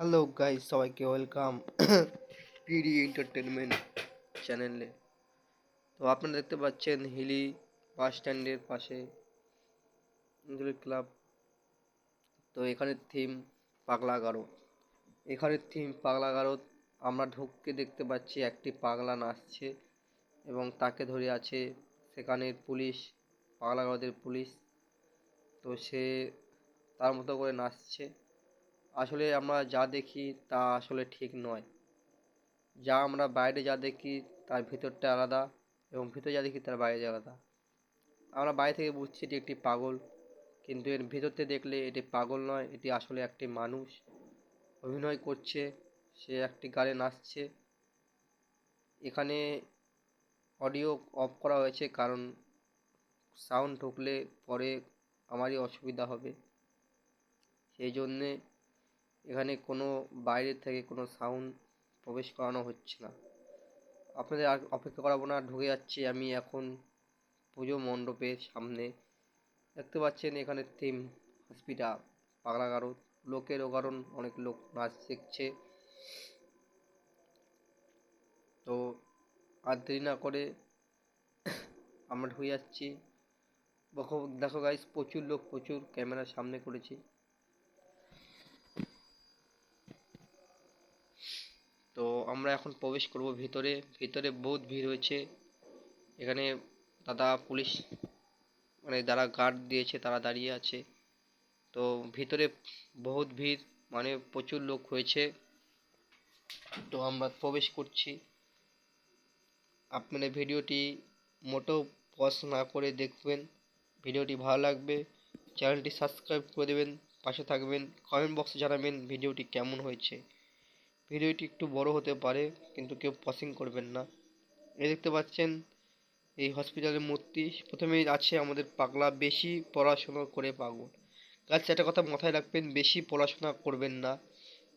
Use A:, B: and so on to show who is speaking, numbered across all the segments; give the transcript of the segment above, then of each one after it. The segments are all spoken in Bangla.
A: হ্যালো গাইস সবাইকে ওয়েলকাম পিডি এন্টারটেনমেন্ট চ্যানেলে তো আপনারা দেখতে পাচ্ছেন হিলি বাস স্ট্যান্ডের পাশে ক্লাব তো এখানের থিম পাগলা গারদ। এখানের থিম পাগলা গারদ। আমরা ঢুককে দেখতে পাচ্ছি একটি পাগলা নাচছে এবং তাকে ধরে আছে সেখানের পুলিশ, পাগলা গারদের পুলিশ। তো সে তার মতো করে নাচছে। আসলে আমরা যা দেখি তা আসলে ঠিক নয়। যা আমরা বাইরে যা দেখি তার ভিতরটা আলাদা এবং ভিতরে যা দেখি তার বাইরে আলাদা। আমরা বাইরে থেকে বুঝছি এটি একটি পাগল, কিন্তু এর ভিতরতে দেখলে এটি পাগল নয়, এটি আসলে একটি মানুষ। অভিনয় করছে, সে একটি গানে নাচছে। এখানে অডিও অফ করা হয়েছে কারণ সাউন্ড ঢুকলে পরে আমারই অসুবিধা হবে। সেই জন্যে এখানে কোনো বাইরের থেকে কোনো সাউন্ড প্রবেশ করানো হচ্ছে না। আপনাদের আর অপেক্ষা করাবো না, ঢুকে যাচ্ছি আমি এখন পুজো মণ্ডপের সামনে। দেখতে পাচ্ছেন এখানে থিম হসপিটাল পাগলা গারদ লোকের কারণ অনেক লোক নাচ শিখছে তো আর দেরি না করে আমরা ঢুকে যাচ্ছি। দেখো গাইস প্রচুর লোক প্রচুর ক্যামেরার সামনে করেছি। তো আমরা এখন প্রবেশ করব ভিতরে। ভিতরে বহুত ভিড় হয়েছে। এখানে দাদা পুলিশ মানে যারা গার্ড দিয়েছে তারা দাঁড়িয়ে আছে। তো ভিতরে বহুত ভিড় মানে প্রচুর লোক হয়েছে। তো আমরা প্রবেশ করছি। আপনারা ভিডিওটি মোটেও পজ না করে দেখবেন। ভিডিওটি ভালো লাগবে, চ্যানেলটি সাবস্ক্রাইব করে দেবেন, পাশে থাকবেন। কমেন্ট বক্সে জানাবেন ভিডিওটি কেমন হয়েছে। ভিডিওটি একটু বড় হতে পারে, কিন্তু কেউ পসিং করবেন না। এই দেখতে পাচ্ছেন, এই হসপিটালের মূর্তি। প্রথমেই আছে আমাদের পাগলা, বেশি পড়াশোনা করে পাগল। গাছ একটা কথা মাথায় রাখবেন, বেশি পড়াশোনা করবেন না।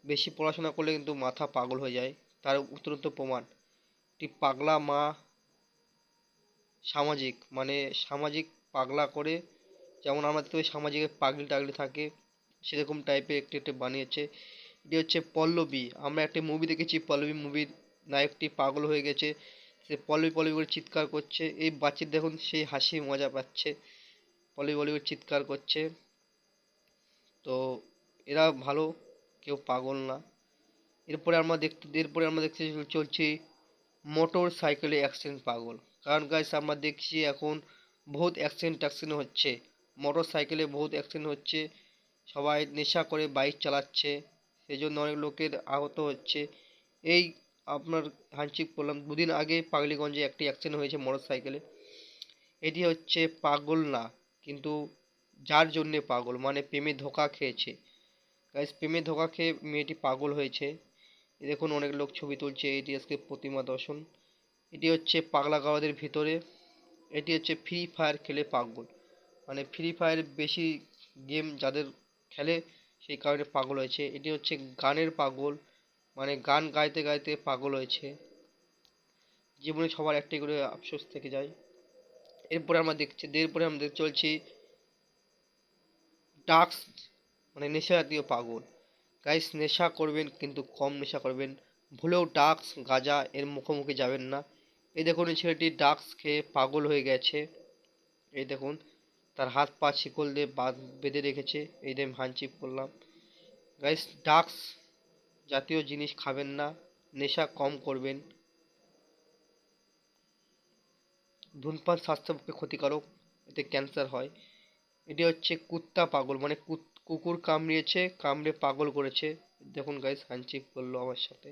A: বেশি পড়াশোনা করলে কিন্তু মাথা পাগল হয়ে যায়। তার উত্তরন্ত প্রমাণ। একটি পাগলা মা সামাজিক মানে সামাজিক পাগলা করে, যেমন আমাদের দেখতে পাই সামাজিকের পাগলি টাগলি থাকে, সেরকম টাইপের একটি একটি বানিয়েছে। এটি হচ্ছে পল্লবী, আমরা একটি মুভি দেখেছি, পল্লবী মুভির নায়কটি পাগল হয়ে গেছে। সে পল্লবী পল্লবী করে চিৎকার করছে। এই বাচ্চার দেখুন, সেই হাসি মজা পাচ্ছে। পল্লবী পল্লবী করে চিৎকার করছে। তো এরা ভালো, কেউ পাগল না। এরপরে আমরা দেখতে, এরপরে আমরা দেখতে চলছি মোটর সাইকেলে অ্যাক্সিডেন্ট পাগল। কারণ গাইস আমরা দেখছি এখন বহুত অ্যাক্সিডেন্ট ট্যাক্সিডেন্ট হচ্ছে। মোটর সাইকেলে বহুত অ্যাক্সিডেন্ট হচ্ছে। সবাই নেশা করে বাইক চালাচ্ছে। সেই জন্য অনেক লোকের আহত হচ্ছে। এই আপনার হানচিপ করলাম। দুদিন আগে পাগলিগঞ্জে একটি অ্যাক্সিডেন্ট হয়েছে মোটর সাইকেলে এটি হচ্ছে পাগল না, কিন্তু যার জন্যে পাগল? মানে প্রেমে ধোকা খেয়েছে। গাইস প্রেমে ধোকা খেয়ে মেয়েটি পাগল হয়েছে। দেখুন, অনেক লোক ছবি তুলছে। এটি আজকে প্রতিমা দর্শন। এটি হচ্ছে পাগলা গাওয়াদের ভিতরে। এটি হচ্ছে ফ্রি ফায়ার খেলে পাগল। মানে ফ্রি ফায়ার বেশি গেম যাদের খেলে সেই কারণে পাগল হয়েছে। এটি হচ্ছে গানের পাগল মানে গান গাইতে গাইতে পাগল হয়েছে। জীবনে সবার একটাই করে আফসোস থেকে যায়। এরপরে আমরা দেখছি, এরপরে আমরা চলছি ডাক্স মানে নেশা জাতীয় পাগল। গাইস, নেশা করবেন কিন্তু কম নেশা করবেন। ভুলেও ডাক্স গাঁজা এর মুখোমুখি যাবেন না। এই দেখুন, এই ছেলেটি ডাক্স খেয়ে পাগল হয়ে গেছে। এই দেখুন তার হাত পা শিকল দিয়ে বেঁধে রেখেছে। এই দিয়ে হানচিপ করলাম। গাইস ডাক্স জাতীয় জিনিস খাবেন না, নেশা কম করবেন। ধূমপান স্বাস্থ্যের পক্ষে ক্ষতিকারক, এতে ক্যান্সার হয়। এটি হচ্ছে কুত্তা পাগল মানে কুকুর কামড়িয়েছে, কামড়ে পাগল করেছে। দেখুন গাইস হানচিপ করল আমার সাথে।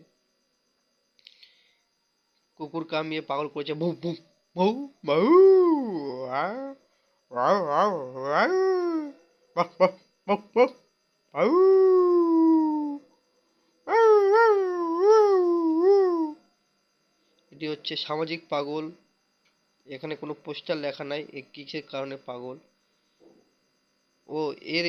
A: কুকুর কামড়িয়ে পাগল করেছে ভু ভু ভু বউ এটি হচ্ছে সামাজিক পাগল। এখানে কোনো পোস্টার লেখা নাই, এ কিসের কারণে পাগল? ও, এর